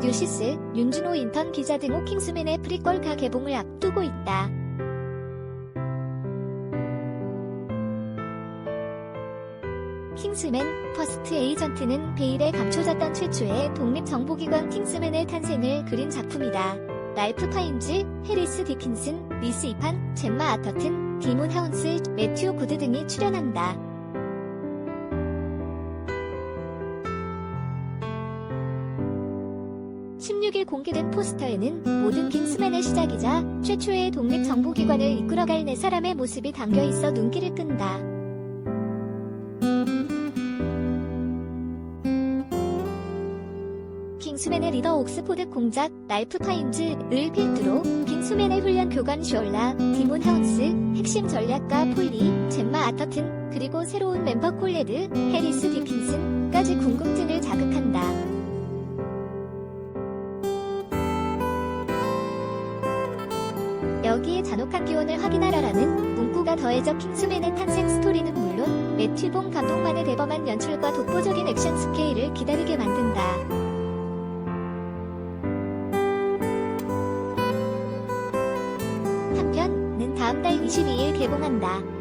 뉴시스, 윤준호 인턴 기자 등 킹스맨의 프리퀄가 개봉을 앞두고 있다. 킹스맨 퍼스트 에이전트는 베일에 감춰졌던 최초의 독립정보기관 킹스맨의 탄생을 그린 작품이다. 랄프 파인즈, 해리스 디킨슨, 리스 이판, 젬마 아터튼, 디몬 하운스, 매튜 구드 등이 출연한다. 16일 공개된 포스터에는 모든 킹스맨의 시작이자 최초의 독립정보기관을 이끌어갈 네 사람의 모습이 담겨 있어 눈길을 끈다. 킹스맨의 리더 옥스포드 공작 랄프 파인즈을 필두로 킹스맨의 훈련 교관 슈올라, 디몬 하운스, 핵심 전략가 폴리, 젬마 아터튼, 그리고 새로운 멤버 콜레드, 해리스 디킨슨까지 궁금증을 자극한다. 여기에 잔혹한 기원을 확인하라라는 문구가 더해져 킹스맨의 탄생 스토리는 물론 매튜봉 감독만의 대범한 연출과 독보적인 액션 스케일을 기다리게 만든다. 한편은 다음 달 22일 개봉한다.